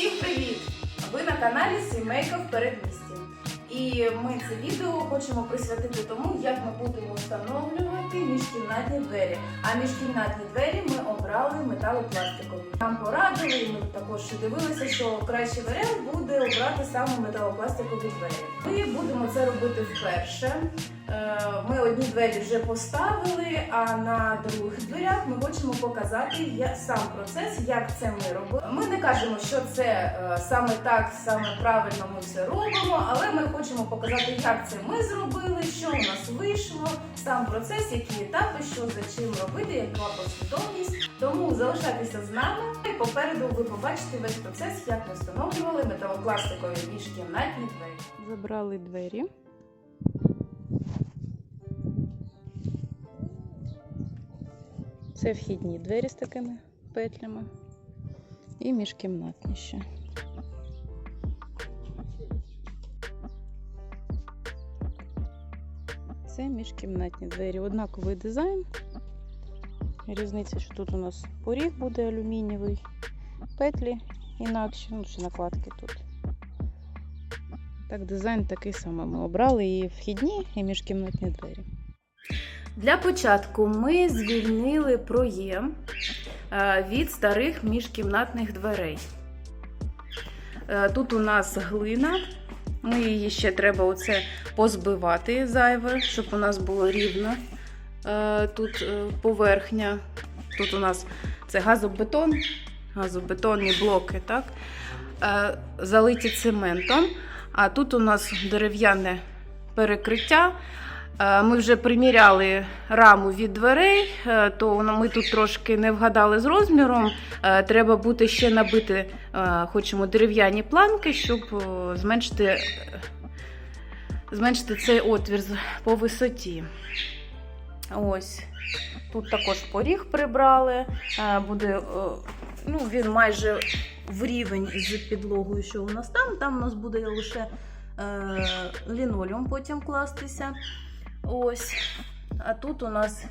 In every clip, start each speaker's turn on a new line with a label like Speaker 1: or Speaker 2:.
Speaker 1: Всім привіт! Ви на каналі Сімейка в передмісті. І ми це відео хочемо присвятити тому, як ми будемо встановлювати міжкімнатні двері. А міжкімнатні двері ми обрали металопластикові. Нам порадили, і ми також дивилися, що кращий варіант буде обрати саме металопластикові двері. Ми будемо це робити вперше. Е, Ми одні двері вже поставили, а на других дверях ми хочемо показати сам процес, як це ми робимо. Ми не кажемо, що це е, саме так, саме правильно ми все робимо, але ми хочемо показати, як це ми зробили, що у нас вийшло, сам процес, які етапи, що за чим робити, яка послідовність. Тому залишайтеся з нами. І попереду ви побачите весь процес, як ми встановлювали металопластикові міжкімнатні двері.
Speaker 2: Забрали двері. Це вхідні двері з такими петлями. І міжкімнатні ще. Це міжкімнатні двері. Однаковий дизайн. Різниця, що тут у нас поріг буде алюмінієвий, петлі інакші, ну ще накладки тут. Так, дизайн такий самий ми обрали і вхідні, і міжкімнатні двері.
Speaker 1: Для початку ми звільнили проєм е, від старих міжкімнатних дверей. Е, Тут у нас глина. Ми її ще треба оце позбивати зайве, щоб у нас було рівно. Е, Тут е, поверхня. Тут у нас це газобетон, газобетонні блоки, так? Е, залиті цементом. А тут у нас дерев'яне перекриття. Е, Ми вже приміряли раму від дверей, е, то ми тут трошки не вгадали з розміром. Е, Треба буде ще набити, хочемо дерев'яні планки, щоб зменшити, зменшити цей отвір по висоті. Ось. Тут також поріг прибрали. Буде, ну, він майже в рівень з підлогою, що у нас там. Там у нас буде лише лінолеум потім кластися. Ось. А тут у нас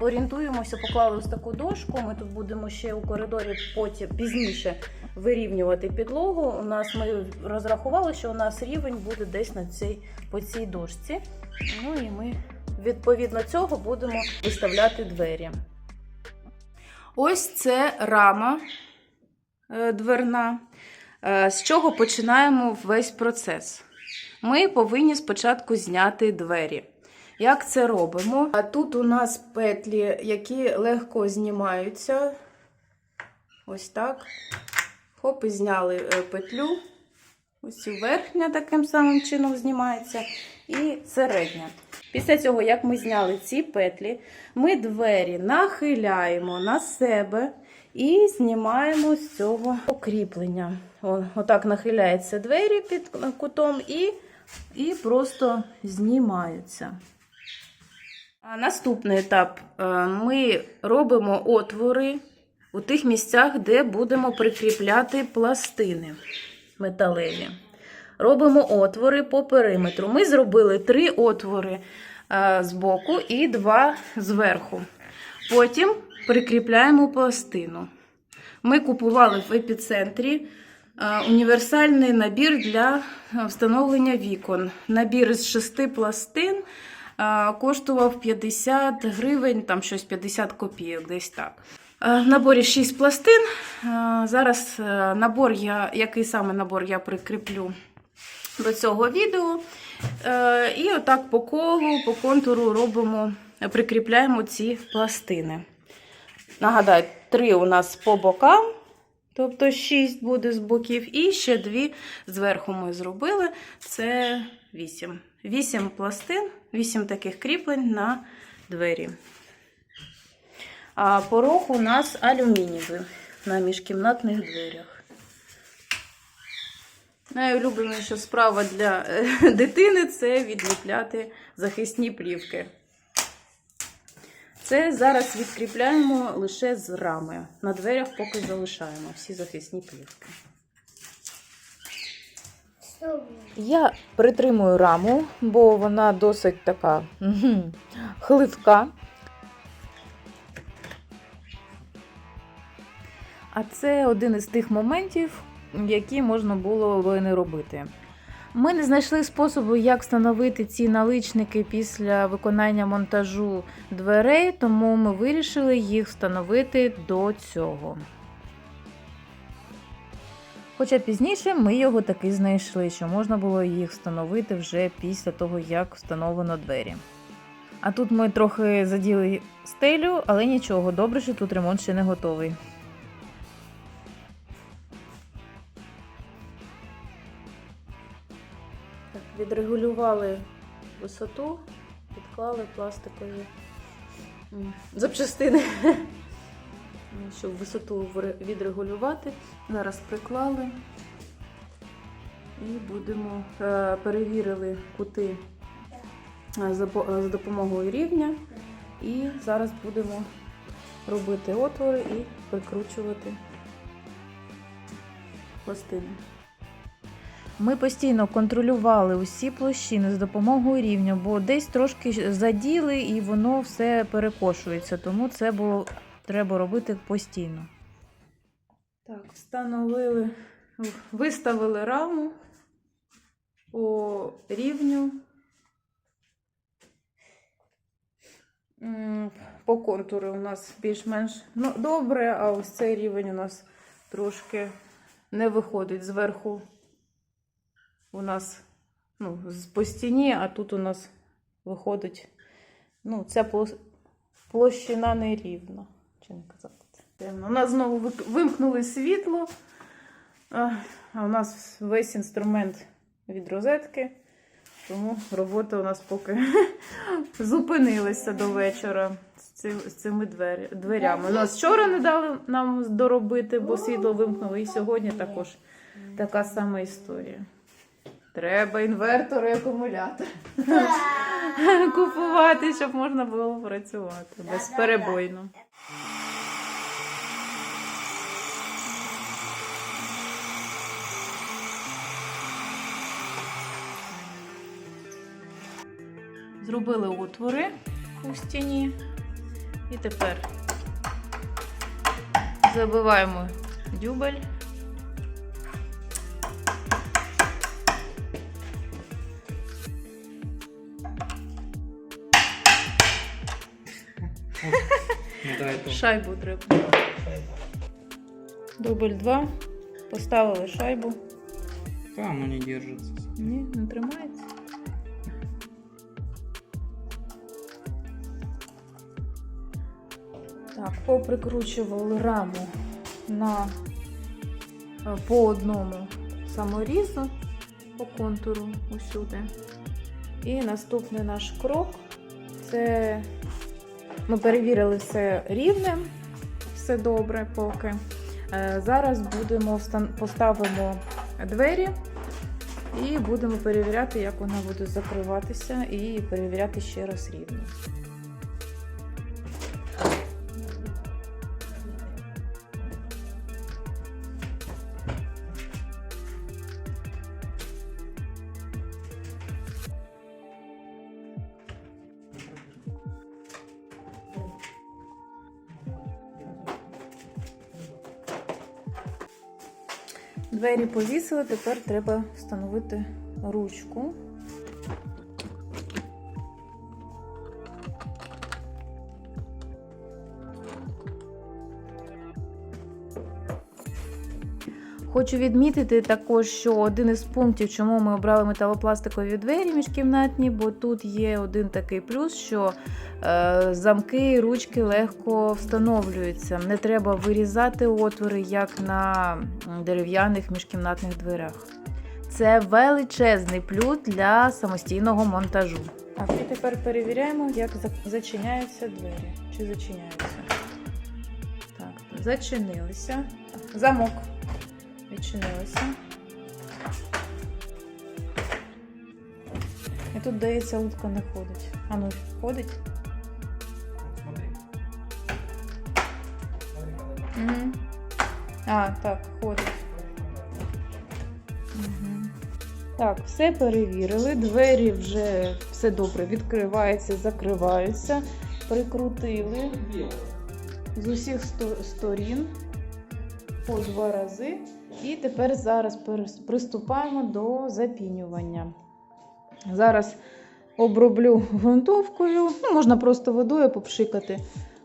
Speaker 1: орієнтуємося, поклали ось таку дошку. Ми тут будемо ще у коридорі потім пізніше вирівнювати підлогу. У нас ми розрахували, що у нас рівень буде десь на цій, по цій дошці. Ну і ми відповідно цього будемо виставляти двері. Ось це рама е, дверна. Е, З чого починаємо весь процес? Ми повинні спочатку зняти двері. Як це робимо? А тут у нас петлі, які легко знімаються. Ось так. Хоп, і зняли е, петлю. Ось верхня таким самим чином знімається. І середня. Після цього, як ми зняли ці петлі, ми двері нахиляємо на себе і знімаємо з цього окріплення. Отак нахиляються двері під кутом і, і просто знімаються. Наступний етап. Е, Ми робимо отвори у тих місцях, де будемо прикріпляти пластини металеві. Робимо отвори по периметру. Ми зробили три отвори е, з боку і два зверху. Потім прикріпляємо пластину. Ми купували в епіцентрі е, універсальний набір для встановлення вікон. Набір з шести пластин коштував 50 гривень, там щось 50 копійок, десь так. Наборі 6 пластин. Зараз е, набор я, який саме набор я прикріплю до цього відео. Е, І отак по колу, по контуру робимо, прикріпляємо ці пластини. Нагадаю, три у нас по бокам, тобто 6 буде з боків, і ще дві зверху ми зробили. Це 8. 8 пластин, 8 таких кріплень на двері. А порог у нас алюмінієвий на міжкімнатних дверях. Найулюбленіша справа для е, дитини це відліпляти захисні плівки. Це зараз відкріпляємо лише з рами. На дверях поки залишаємо всі захисні плівки.
Speaker 2: Я притримую раму, бо вона досить така хливка. А це один із тих моментів,
Speaker 1: які можна було би не робити. Ми не знайшли способу, як встановити ці наличники після виконання монтажу дверей, тому ми вирішили їх встановити до цього. Хоча пізніше ми його таки знайшли, що можна було їх встановити вже після того, як встановлено двері. А тут ми трохи заділи стелю, але нічого, добре, що тут ремонт ще не готовий. Так, відрегулювали висоту, підклали пластикові запчастини, щоб висоту відрегулювати. Зараз приклали і будемо е, перевірили кути е, е, за допомогою рівня. І зараз будемо робити отвори і прикручувати пластини. Ми постійно контролювали усі площини з допомогою рівня, бо десь трошки заділи і воно все перекошується, тому це було треба робити постійно. Так, встановили, виставили раму по рівню. По контуру у нас більш-менш ну, добре, а ось цей рівень у нас трошки не виходить зверху у нас ну, по стіні, а тут у нас виходить. Ну, ця площина нерівна. Чи не казати? Темно. У нас знову вимкнули світло. А а у нас весь інструмент від розетки. Тому робота у нас поки зупинилася до вечора з, цими дверями. У нас вчора не дали нам доробити, бо світло вимкнули, і сьогодні також така сама історія. Треба інвертор і акумулятор купувати, щоб можна було працювати безперебойно. Зробили отвори у стіні. І тепер забиваємо дюбель.
Speaker 3: Ну
Speaker 1: Шайбу треба. Дубль 2. Поставили шайбу.
Speaker 3: там они держатся.
Speaker 1: Ні, не тримається. Поприкручували раму на е, по одному саморізу по контуру усюди. І наступний наш крок це ми перевірили все рівне, все добре поки. Е, Зараз будемо поставимо двері і будемо перевіряти, як вона буде закриватися, і перевіряти ще раз рівно. Повісили, тепер треба встановити ручку. Хочу відмітити також, що один із пунктів, чому ми обрали металопластикові двері міжкімнатні, бо тут є один такий плюс, що е, замки і ручки легко встановлюються. Не треба вирізати отвори, як на дерев'яних міжкімнатних дверях. Це величезний плюс для самостійного монтажу. Так, і тепер перевіряємо, як зачиняються двері. Чи зачиняються. Так, зачинилися. Замок. Відчинилися. І тут, здається, утка не ходить. А ну, ходить? Угу. А, так, ходить. Угу. Так, все перевірили. Двері вже все добре відкриваються, закриваються. Прикрутили з усіх сто- сторін по два рази.
Speaker 2: І тепер зараз приступаємо до запінювання. Зараз оброблю ґрунтовкою. Ну, можна просто водою попшикати,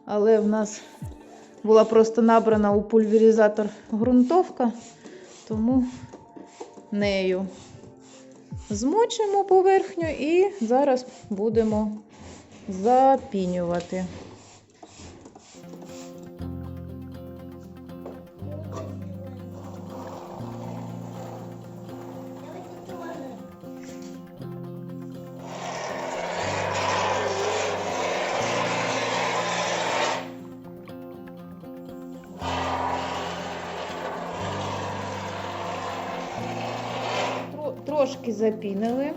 Speaker 2: але в нас була просто набрана у пульверизатор ґрунтовка, тому нею змочимо поверхню і зараз будемо запінювати. Трошки запінили,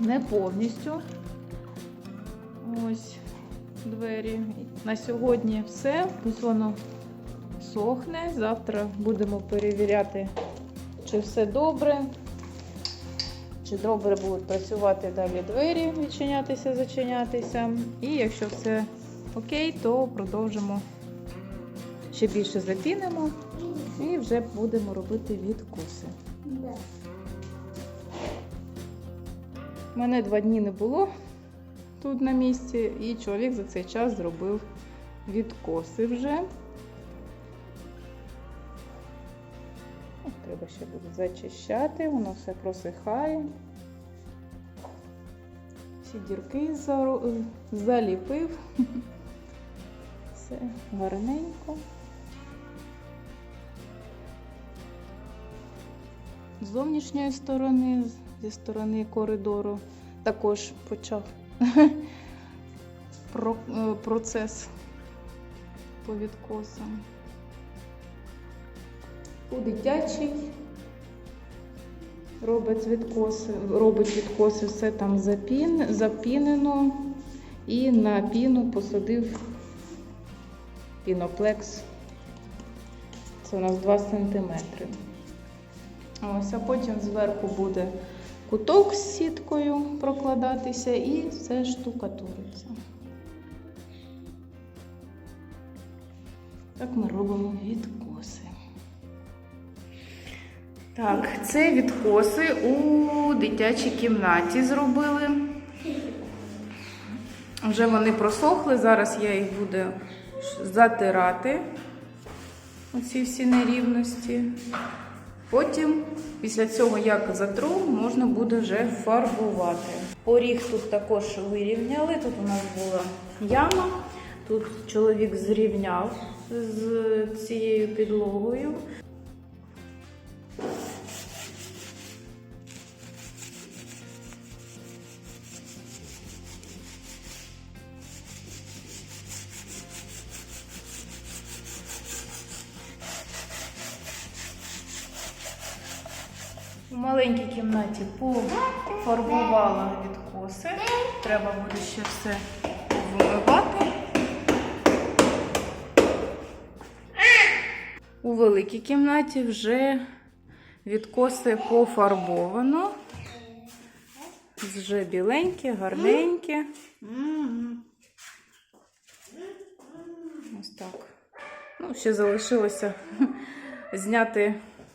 Speaker 2: не повністю. Ось двері. На сьогодні все. Пусть воно сохне. Завтра будемо перевіряти, чи все добре. Чи добре будуть працювати далі двері, відчинятися, зачинятися. І якщо все окей, то продовжимо ще більше запінимо і вже будемо робити відкуси. Мене два дні не було тут на місці, і чоловік за цей час зробив відкоси вже. Треба ще буде зачищати, воно все просихає. Всі дірки заліпив. Все гарненько. З зовнішньої сторони, зі сторони коридору, також почав е, процес по відкосам. У дитячий робить відкоси, робить відкоси, все там запін, запінено і на піну посадив піноплекс. Це у нас 2 см. Ось, а потім зверху буде куток з сіткою прокладатися і все штукатуриться. Так ми робимо відкоси.
Speaker 1: Так, це відкоси у дитячій кімнаті зробили. Вже вони просохли, зараз я їх буду затирати, оці всі нерівності. Потім, після цього, як затру, можна буде вже фарбувати. Поріг тут також вирівняли. Тут у нас була яма. Тут чоловік зрівняв з цією підлогою. Маленькій кімнаті пофарбувала відкоси. Треба буде ще все вимивати. У великій кімнаті вже відкоси пофарбовано. Вже біленькі, гарненькі. Ось так. Ну, ще залишилося зняти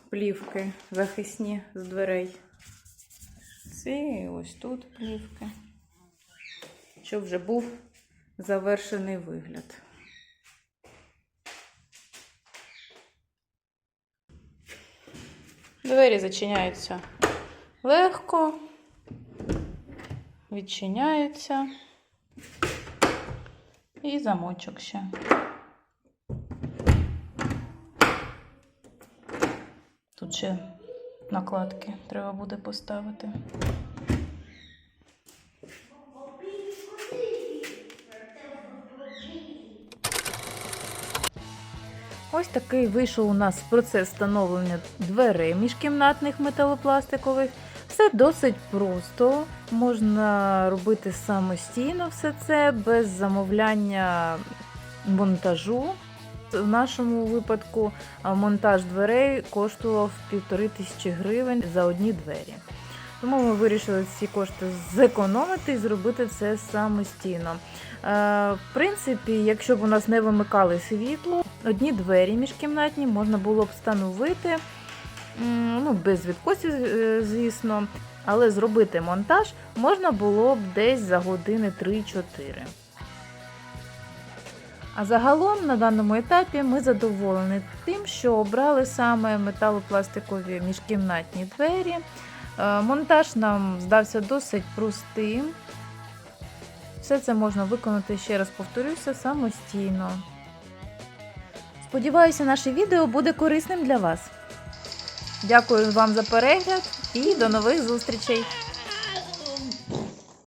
Speaker 1: плівки захисні з дверей. Ці ось тут плівки. Щоб вже був завершений вигляд. Двері зачиняються легко, відчиняються. І замочок ще. Ще накладки треба буде поставити. Ось такий вийшов у нас процес встановлення дверей міжкімнатних металопластикових. Все досить просто. Можна робити самостійно все це без замовляння монтажу. В нашому випадку монтаж дверей коштував півтори тисячі гривень за одні двері. Тому ми вирішили ці кошти зекономити і зробити це самостійно. Е, В принципі, якщо б у нас не вимикали світло, одні двері міжкімнатні можна було б встановити ну, без відкосів, е, звісно, але зробити монтаж можна було б десь за години 3-4. А загалом на даному етапі ми задоволені тим, що обрали саме металопластикові міжкімнатні двері. Е, Монтаж нам здався досить простим. Все це можна виконати, ще раз повторюся, самостійно. Сподіваюся, наше відео буде корисним для вас. Дякую вам за перегляд і до нових зустрічей!